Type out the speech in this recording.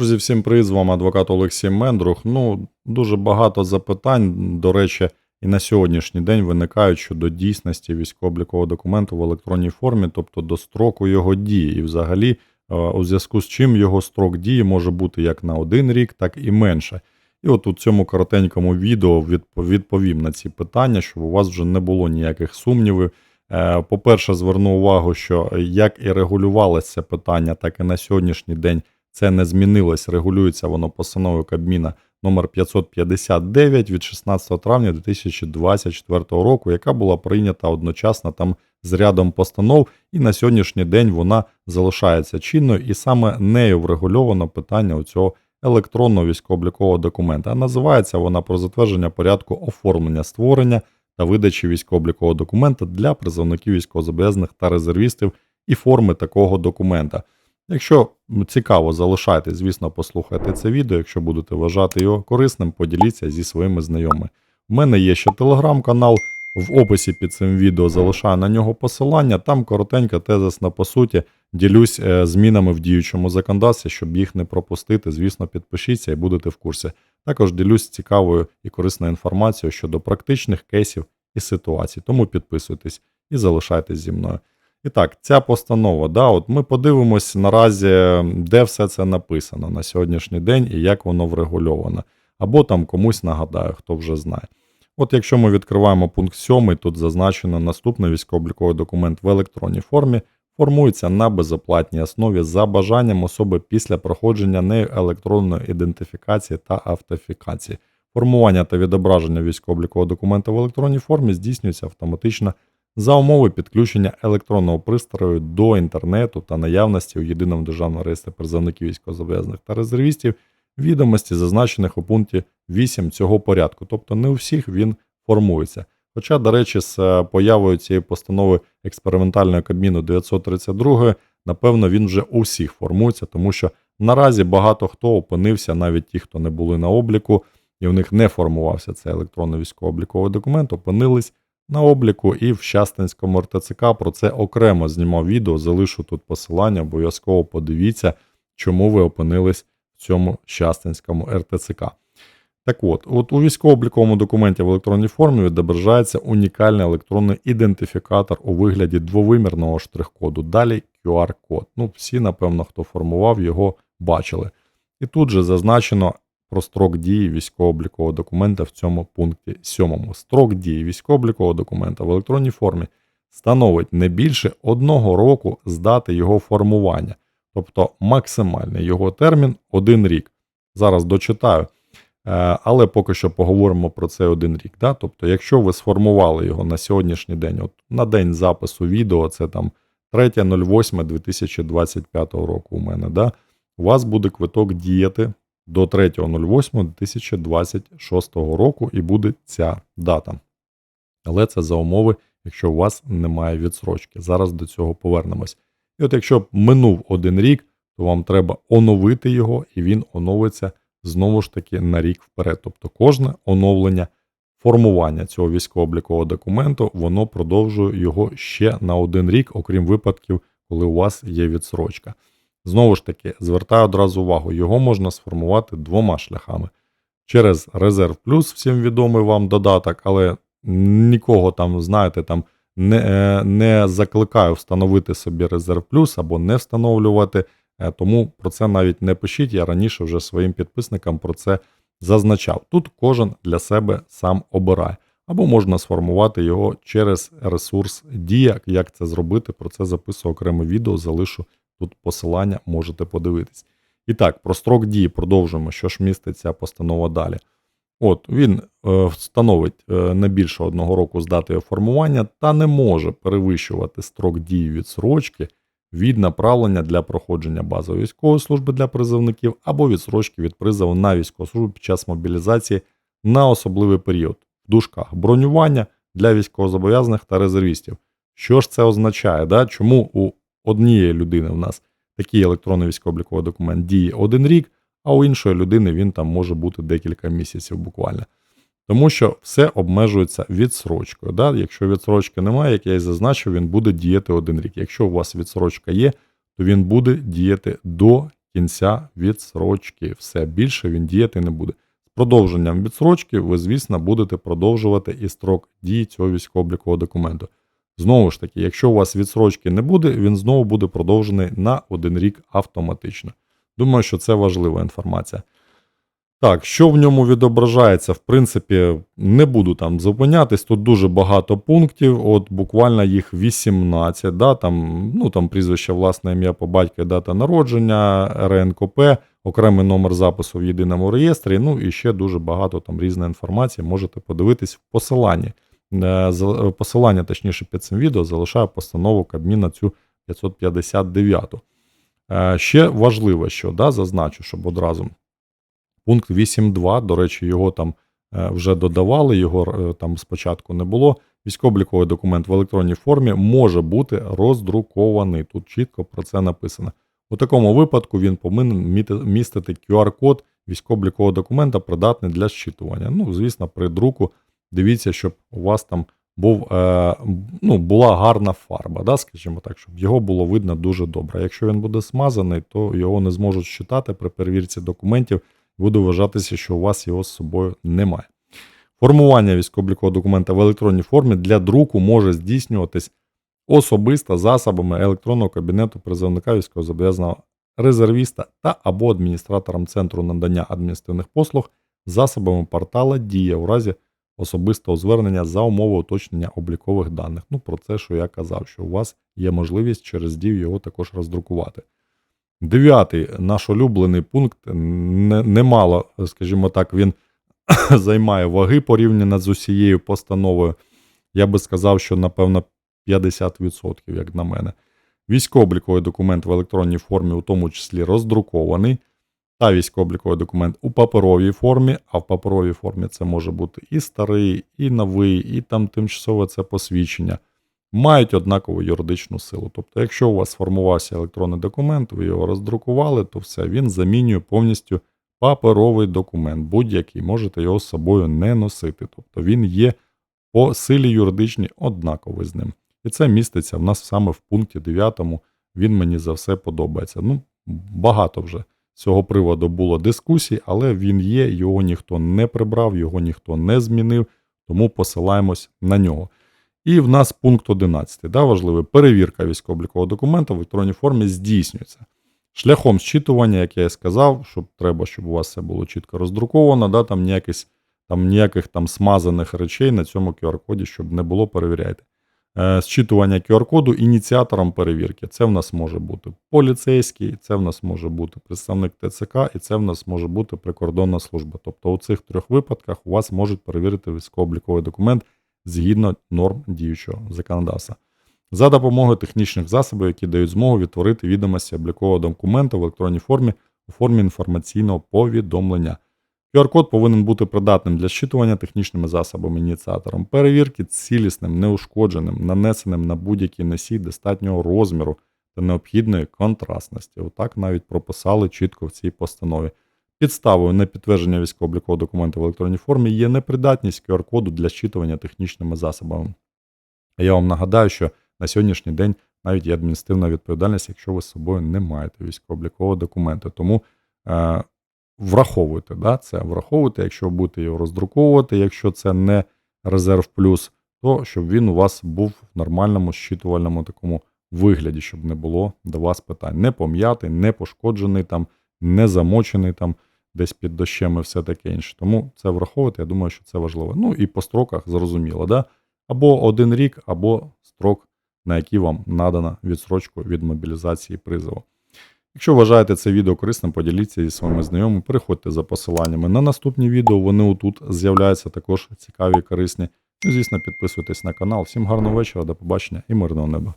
Друзі, всім привіт, з вами адвокат Олексій Мендрух. Ну, дуже багато запитань, до речі, і на сьогоднішній день виникають щодо дійсності військово-облікового документу в електронній формі, тобто до строку його дії. І взагалі, е, у зв'язку з чим його строк дії може бути як на один рік, так і менше. І от у цьому коротенькому відео відповім на ці питання, щоб у вас вже не було ніяких сумнівів. Е, По-перше, зверну увагу, що як і регулювалося це питання, так і на сьогоднішній день це не змінилось. Регулюється воно постановою Кабміна номер 559 від 16 травня 2024 року, яка була прийнята одночасно там з рядом постанов, і на сьогоднішній день вона залишається чинною, і саме нею врегульовано питання у цього електронного військово-облікового документа. А називається вона про затвердження порядку оформлення створення та видачі військово-облікового документа для призовників військовозобов'язаних та резервістів і форми такого документа. Якщо цікаво, залишайте, звісно, послухайте це відео. Якщо будете вважати його корисним, поділіться зі своїми знайомими. У мене є ще телеграм-канал. В описі під цим відео залишаю на нього посилання. Там коротенька тезисна по суті. Ділюсь е, змінами в діючому законодавстві, щоб їх не пропустити. Звісно, підпишіться і будете в курсі. Також ділюсь цікавою і корисною інформацією щодо практичних кейсів і ситуацій. Тому підписуйтесь і залишайтесь зі мною. І так, ця постанова, да, от ми подивимось наразі, де все це написано на сьогоднішній день і як воно врегульовано. Або там комусь нагадаю, хто вже знає. От якщо ми відкриваємо пункт 7, тут зазначено наступний військово-обліковий документ в електронній формі, формується на безоплатній основі за бажанням особи після проходження нею електронної ідентифікації та автофікації. Формування та відображення військово-облікового документа в електронній формі здійснюється автоматично за умови підключення електронного пристрою до інтернету та наявності у єдиному державному реєстрі призовників військовозобов'язаних та резервістів відомості, зазначених у пункті 8 цього порядку. Тобто не у всіх він формується. Хоча, до речі, з е, появою цієї постанови експериментальної Кабміну 932, напевно, він вже у всіх формується, тому що наразі багато хто опинився, навіть ті, хто не були на обліку, і у них не формувався цей електронний військово-обліковий документ, опинились на обліку і в Щастинському РТЦК. Про це окремо знімав відео. Залишу тут посилання, обов'язково подивіться, чому ви опинились в цьому Щастинському РТЦК. Так от, от у військово-обліковому документі в електронній формі відображається унікальний електронний ідентифікатор у вигляді двовимірного штрих-коду. Далі QR-код. Ну, всі, напевно, хто формував його, бачили. І тут же зазначено про строк дії військово-облікового документа в цьому пункті 7. Строк дії військово-облікового документа в електронній формі становить не більше одного року з дати його формування, тобто максимальний його термін один рік. Зараз дочитаю. Е, Але поки що поговоримо про цей один рік. Да? Тобто, якщо ви сформували його на сьогоднішній день, от на день запису відео, це там 3.08.2025 року у мене, да? у вас буде квиток діяти до 3.08.2026 року і буде ця дата. Але це за умови, якщо у вас немає відсрочки. Зараз до цього повернемось. І от якщо минув один рік, то вам треба оновити його, і він оновиться знову ж таки на рік вперед. Тобто кожне оновлення формування цього військово-облікового документу, воно продовжує його ще на один рік, окрім випадків, коли у вас є відсрочка. Знову ж таки, звертаю одразу увагу, його можна сформувати двома шляхами. Через резерв плюс, всім відомий вам додаток, але нікого там, знаєте, там не, е, не закликаю встановити собі резерв плюс або не встановлювати. Е, Тому про це навіть не пишіть. Я раніше вже своїм підписникам про це зазначав. Тут кожен для себе сам обирає. Або можна сформувати його через ресурс Дія. Як це зробити? Про це записую окреме відео, залишу тут посилання, можете подивитись. І так, про строк дії продовжуємо, що ж містить ця постанова далі. От він е, встановить е, не більше одного року з датою формування та не може перевищувати строк дії відсрочки від направлення для проходження базової військової служби для призовників або відсрочки від призову на військову службу під час мобілізації на особливий період в дужках бронювання для військовозобов'язаних та резервістів. Що ж це означає? Да? Чому у однієї людини в нас такий електронний військово-обліковий документ діє один рік, а у іншої людини він там може бути декілька місяців буквально. Тому що все обмежується відсрочкою. Да? Якщо відсрочки немає, як я і зазначив, він буде діяти один рік. Якщо у вас відсрочка є, то він буде діяти до кінця відсрочки. Все більше він діяти не буде. З продовженням відсрочки ви, звісно, будете продовжувати і строк дії цього військово-облікового документу. Знову ж таки, якщо у вас відсрочки не буде, він знову буде продовжений на один рік автоматично. Думаю, що це важлива інформація. Так, що в ньому відображається, в принципі, не буду там зупинятись. Тут дуже багато пунктів, от буквально їх 18. Да, там, ну, там прізвище, власне ім'я по батькові, дата народження, РНКП, окремий номер запису в єдиному реєстрі. Ну і ще дуже багато там різної інформації. Можете подивитись в посиланні. Е, за- Посилання, точніше, під цим відео залишаю постанову Кабміна цю 559. Е, Ще важливо, що да, зазначу, щоб одразу. Пункт 8.2, до речі, його там е, вже додавали, його е, там спочатку не було. Військово-обліковий документ в електронній формі може бути роздрукований. Тут чітко про це написано. У такому випадку він повинен містити QR-код військово-облікового документа, придатний для зчитування. Ну, звісно, при друку дивіться, щоб у вас там був, е, ну, була гарна фарба, да, скажімо так, щоб його було видно дуже добре. Якщо він буде смазаний, то його не зможуть читати при перевірці документів. Буде вважатися, що у вас його з собою немає. Формування військово-облікового документа в електронній формі для друку може здійснюватись особисто засобами електронного кабінету призовника військовозобов'язаного резервіста та або адміністратором центру надання адміністративних послуг засобами портала Дія у разі особистого звернення за умови уточнення облікових даних. Ну, про це, що я казав, що у вас є можливість через Дію його також роздрукувати. Дев'ятий наш улюблений пункт не- немало, скажімо так, він займає ваги порівняно з усією постановою. Я би сказав, що напевно 50%, як на мене. Військово-обліковий документ в електронній формі, у тому числі роздрукований, та військово-обліковий документ у паперовій формі, а в паперовій формі це може бути і старий, і новий, і там тимчасове це посвідчення мають однакову юридичну силу. Тобто, якщо у вас сформувався електронний документ, ви його роздрукували, то все, він замінює повністю паперовий документ. Будь-який можете його з собою не носити. Тобто він є по силі юридичній однаковий з ним. І це міститься в нас саме в пункті 9. Він мені за все подобається. Ну, багато вже цього приводу було дискусій, але він є, його ніхто не прибрав, його ніхто не змінив, тому посилаємось на нього. І в нас пункт 11, да, важливий. Перевірка військово-облікового документа в електронній формі здійснюється. Шляхом зчитування, як я і сказав, щоб треба, щоб у вас все було чітко роздруковано, да, там ніяких, там ніяких там смазаних речей на цьому QR-коді, щоб не було, перевіряйте. Е, зчитування QR-коду ініціатором перевірки. Це в нас може бути поліцейський, це в нас може бути представник ТЦК, і це в нас може бути прикордонна служба. Тобто у цих трьох випадках у вас можуть перевірити військово-обліковий документ згідно норм діючого законодавства. За допомогою технічних засобів, які дають змогу відтворити відомості облікового документа в електронній формі у формі інформаційного повідомлення. QR-код повинен бути придатним для щитування технічними засобами ініціатором перевірки, цілісним, неушкодженим, нанесеним на будь-який носій достатнього розміру та необхідної контрастності. Отак навіть прописали чітко в цій постанові. Підставою на підтвердження військово-облікового документу в електронній формі є непридатність QR-коду для щитування технічними засобами. А Я вам нагадаю, що на сьогоднішній день навіть є адміністративна відповідальність, якщо ви з собою не маєте військово-облікового документу. Тому е, враховуйте да, це, враховуйте, якщо ви будете його роздруковувати, якщо це не резерв плюс, то щоб він у вас був в нормальному щитувальному такому вигляді, щоб не було до вас питань. Не пом'ятий, не пошкоджений там, не замочений там десь під дощем і все таке інше. Тому це враховувати, я думаю, що це важливо. Ну і по строках зрозуміло, да? або один рік, або строк, на який вам надана відсрочку від мобілізації призову. Якщо вважаєте це відео корисним, поділіться зі своїми знайомими, переходьте за посиланнями на наступні відео. Вони отут з'являються також цікаві і корисні. Ну, звісно, підписуйтесь на канал. Всім гарного вечора, до побачення і мирного неба.